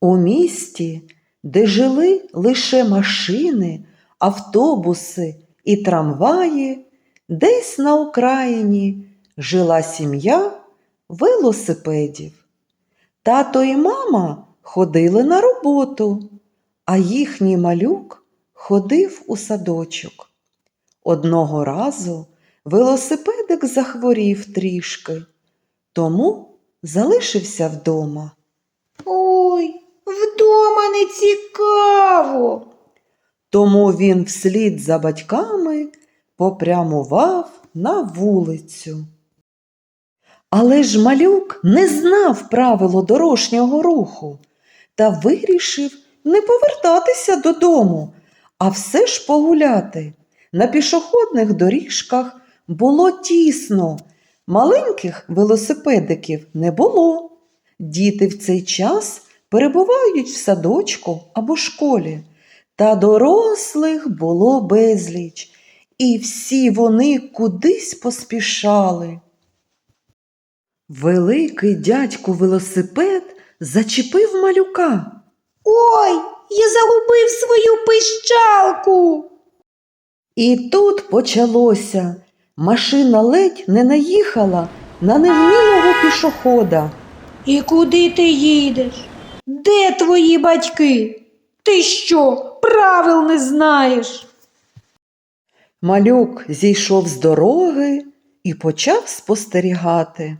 У місті, де жили лише машини, автобуси і трамваї, десь на Україні жила сім'я велосипедів. Тато і мама ходили на роботу, а їхній малюк ходив у садочок. Одного разу велосипедик захворів трішки, тому залишився вдома. Вдома не цікаво. Тому він вслід за батьками попрямував на вулицю. Але ж малюк не знав правило дорожнього руху та вирішив не повертатися додому, а все ж погуляти. На пішохідних доріжках було тісно, маленьких велосипедиків не було. Діти в цей час перебувають в садочку або школі, та дорослих було безліч, і всі вони кудись поспішали. Великий дядько велосипед зачепив малюка. Ой, я загубив свою пищалку. І тут почалося. Машина ледь не наїхала на невмілого пішохода. І куди ти їдеш? Де твої батьки? Ти що, правил не знаєш? Малюк зійшов з дороги і почав спостерігати.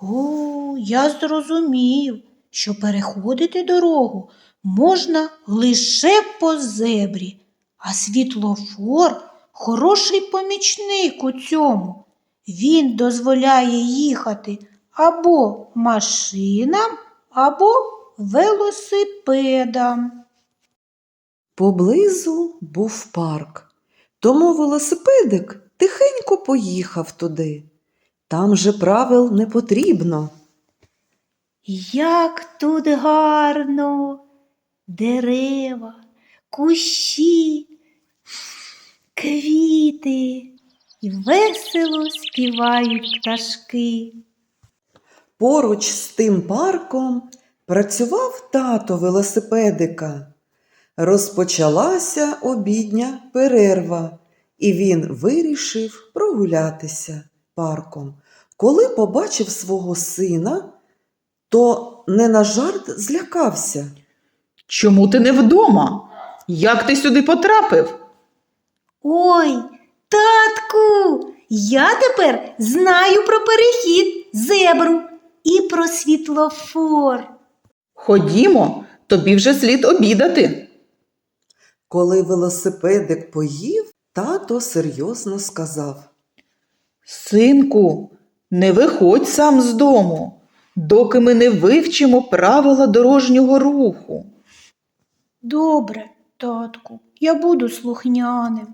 О, я зрозумів, що переходити дорогу можна лише по зебрі, а світлофор хороший помічник у цьому. Він дозволяє їхати або машинам, або велосипедам. Поблизу був парк, тому велосипедик тихенько поїхав туди. Там же правил не потрібно. Як тут гарно, дерева, кущі, квіти, і весело співають пташки. Поруч з тим парком працював тато велосипедика. Розпочалася обідня перерва, і він вирішив прогулятися парком. Коли побачив свого сина, то не на жарт злякався. Чому ти не вдома? Як ти сюди потрапив? Ой, татку, я тепер знаю про перехід, зебру і про світлофор. Ходімо, тобі вже слід обідати. Коли велосипедик поїв, тато серйозно сказав. Синку, не виходь сам з дому, доки ми не вивчимо правила дорожнього руху. Добре, татку, я буду слухняним.